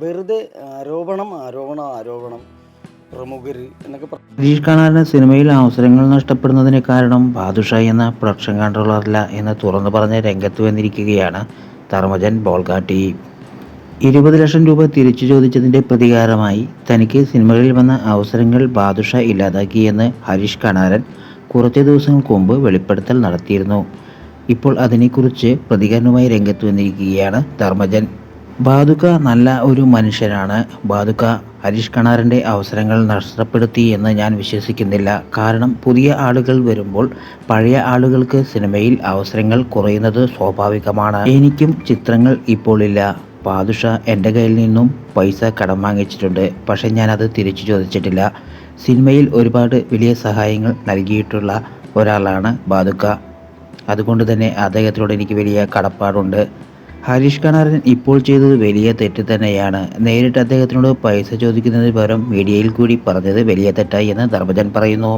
വെറുതെ ആരോപണം ആരോപണം ആരോപണം പ്രമുഖർ എന്നൊക്കെ ഹരീഷ് കണാറിന് സിനിമയിൽ അവസരങ്ങൾ നഷ്ടപ്പെടുന്നതിന് കാരണം ബാദുഷ എന്ന പ്രൊഡക്ഷൻ കൺട്രോളറല്ല എന്ന് തുറന്നു പറഞ്ഞ് രംഗത്ത് വന്നിരിക്കുകയാണ് ധർമ്മജൻ ബോൾഗാട്ടി. ഇരുപത് ലക്ഷം രൂപ തിരിച്ചു ചോദിച്ചതിന്റെ പ്രതികാരമായി തനിക്ക് സിനിമകളിൽ വന്ന അവസരങ്ങൾ ബാദുഷ ഇല്ലാതാക്കിയെന്ന് ഹരീഷ് കണാരൻ കുറച്ച് ദിവസങ്ങൾക്ക് മുമ്പ് വെളിപ്പെടുത്തൽ നടത്തിയിരുന്നു. ഇപ്പോൾ അതിനെക്കുറിച്ച് പ്രതികരണവുമായി രംഗത്ത് വന്നിരിക്കുകയാണ് ധർമ്മജൻ. ബാദുക്ക നല്ല ഒരു മനുഷ്യനാണ്. ബാദുക്ക ഹരീഷ് കണാറിന്റെ അവസരങ്ങൾ നഷ്ടപ്പെടുത്തി എന്ന് ഞാൻ വിശ്വസിക്കുന്നില്ല. കാരണം പുതിയ ആളുകൾ വരുമ്പോൾ പഴയ ആളുകൾക്ക് സിനിമയിൽ അവസരങ്ങൾ കുറയുന്നത് സ്വാഭാവികമാണ്. എനിക്കും ചിത്രങ്ങൾ ഇപ്പോൾ ഇല്ല. ബാദുഷ എന്റെ കയ്യിൽ നിന്നും പൈസ കടം വാങ്ങിച്ചിട്ടുണ്ട്. പക്ഷേ ഞാനത് തിരിച്ചു ചോദിച്ചിട്ടില്ല. സിനിമയിൽ ഒരുപാട് വലിയ സഹായങ്ങൾ നൽകിയിട്ടുള്ള ഒരാളാണ് ബാദുക്ക അതുകൊണ്ട് തന്നെ അദ്ദേഹത്തിനോട് എനിക്ക് വലിയ കടപ്പാടുണ്ട്. ഹരീഷ് കണാരൻ ഇപ്പോൾ ചെയ്തത് വലിയ തെറ്റ് തന്നെയാണ്. നേരിട്ട് അദ്ദേഹത്തിനോട് പൈസ ചോദിക്കുന്നതിന് പകരം മീഡിയയിൽ കൂടി പറഞ്ഞത് വലിയ തെറ്റായി എന്ന് ധർമ്മജൻ പറയുന്നു.